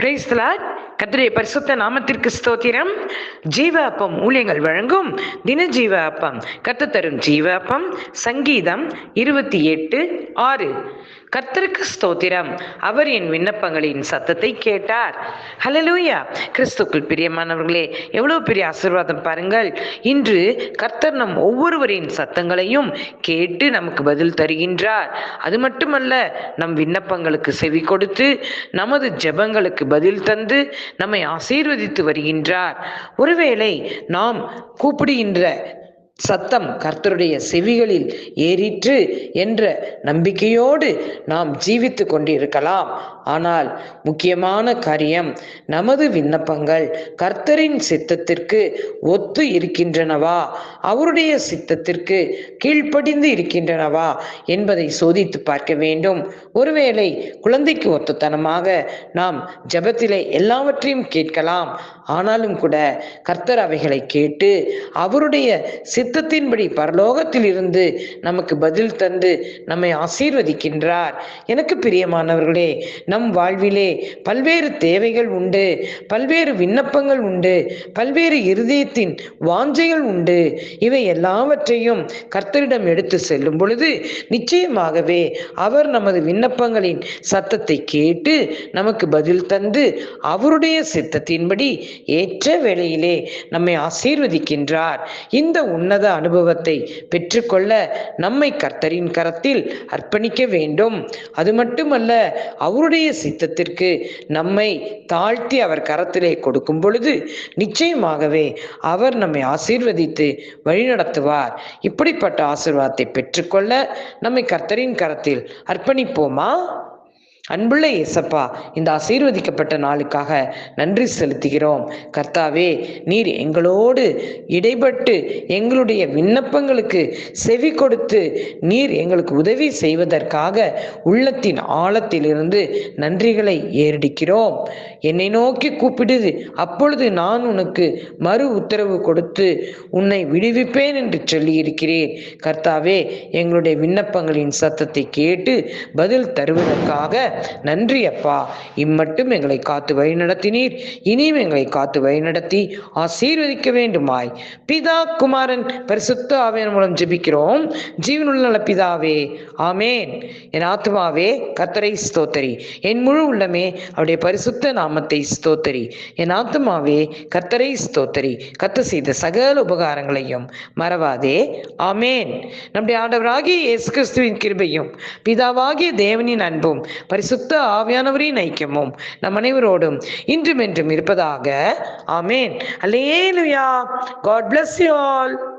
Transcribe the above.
Praise the Lord கத்திரிய பரிசுத்த நாமத்திற்கு ஸ்தோத்திரம். ஜீவ அப்பம் ஊழியங்கள் வழங்கும் தின ஜீவ அப்பம் கர்த்தர் தரும் ஜீவ அப்பம் சங்கீதம் இருபத்தி எட்டு ஆறு. கர்த்தருக்கு ஸ்தோத்திரம். அவர் என் விண்ணப்பங்களின் சத்தத்தை கேட்டார். ஹலலூயா கிறிஸ்துக்குள் பிரியமானவர்களே எவ்வளவு பெரிய ஆசீர்வாதம் பாருங்கள். இன்று கர்த்தர் நம் ஒவ்வொருவரின் சத்தங்களையும் கேட்டு நமக்கு பதில் தருகின்றார். அது மட்டுமல்ல நம் விண்ணப்பங்களுக்கு செவி கொடுத்து நமது ஜெபங்களுக்கு பதில் தந்து நம்மை ஆசீர்வதித்து வருகின்றார். ஒருவேளை நாம் கூப்பிடுகின்ற சத்தம் கர்த்தருடைய செவிகளில் ஏறிற்று என்ற நம்பிக்கையோடு நாம் ஜீவித்து கொண்டிருக்கலாம். ஆனால் முக்கியமான காரியம் நமது விண்ணப்பங்கள் கர்த்தரின் சித்தத்திற்கு ஒத்து இருக்கின்றனவா? அவருடைய சித்தத்திற்கு கீழ்ப்படிந்து இருக்கின்றனவா என்பதை சோதித்து பார்க்க வேண்டும். ஒருவேளை குழந்தைக்கு ஒத்துத்தனமாக நாம் ஜபத்திலே எல்லாவற்றையும் கேட்கலாம். ஆனாலும் கூட கர்த்தர் அவைகளை கேட்டு அவருடைய சித்தத்தின்படி பரலோகத்தில் இருந்து நமக்கு பதில் தந்து நம்மை ஆசீர்வதிக்கின்றார். எனக்கு பிரியமானவர்களே நம் வாழ்விலே பல்வேறு தேவைகள் உண்டு பல்வேறு விண்ணப்பங்கள் உண்டு பல்வேறு இருதயத்தின் வாஞ்சைகள் உண்டு. இவை எல்லாவற்றையும் கர்த்தரிடம் எடுத்து செல்லும் பொழுது நிச்சயமாகவே அவர் நமது விண்ணப்பங்களின் சத்தத்தை கேட்டு நமக்கு பதில் தந்து அவருடைய சித்தத்தின்படி ஏற்ற வேளையிலே நம்மை ஆசீர்வதிக்கின்றார். இந்த உன்னத அனுபவத்தை பெற்றுக்கொள்ள நம்மை கர்த்தரின் கரத்தில் அர்ப்பணிக்க வேண்டும். அது மட்டுமல்ல அவருடைய சித்தத்திற்கு நம்மை தாழ்த்தி அவர் கரத்திலே கொடுக்கும் பொழுது நிச்சயமாகவே அவர் நம்மை ஆசீர்வதித்து வழிநடத்துவார். இப்படிப்பட்ட ஆசீர்வாதத்தை பெற்றுக்கொள்ள நம்மை கர்த்தரின் கரத்தில் அர்ப்பணிப்போமா? அன்புள்ள இயேசப்பா இந்த ஆசீர்வதிக்கப்பட்ட நாளுக்காக நன்றி செலுத்துகிறோம். கர்த்தாவே நீர் எங்களோடு இடைப்பட்டு எங்களுடைய விண்ணப்பங்களுக்கு செவி கொடுத்து நீர் எங்களுக்கு உதவி செய்வதற்காக உள்ளத்தின் ஆழத்திலிருந்து நன்றிகளை ஏறடிக்கிறோம். என்னை நோக்கி கூப்பிடுது அப்பொழுது நான் உனக்கு மறு உத்தரவு கொடுத்து உன்னை விடுவிப்பேன் என்று சொல்லி இருக்கிறேன் கர்த்தாவே எங்களுடைய விண்ணப்பங்களின் சத்தத்தை கேட்டு பதில் தருவதற்காக நன்றி அப்பா. இம்மட்டும் எங்களை காத்து வழிநடத்தினீர். இனியும் எங்களை காத்து வழிநடத்தி ஆசீர்வதிக்க வேண்டுமாய். பிதா குமாரன் பரிசுத்த ஆவியன் மூலம் ஜெபிக்கிறோம். ஜீவனுள்ள நல்ல பிதாவே ஆமேன். என் ஆத்மாவே கத்தரை ஸ்தோத்தரி. என் முழு உள்ளமே அவருடைய பரிசுத்த நாமத்தை ஸ்தோத்தரி. என் ஆத்மாவே கத்தரை ஸ்தோத்தரி. கத்த செய்த சகல உபகாரங்களையும் மறவாதே. ஆமேன். நம்முடைய ஆண்டவராகிய இயேசு கிறிஸ்துவின் கிருபையும் பிதாவாகிய தேவனின் அன்பும் சுத்த ஆவியானவரின் ஐக்கியமும் நம் அனைவரோடும் இன்றும் என்றும் இருப்பதாக. ஆமேன். அல்லேலுயா காட் பிளஸ் யூ ஆல்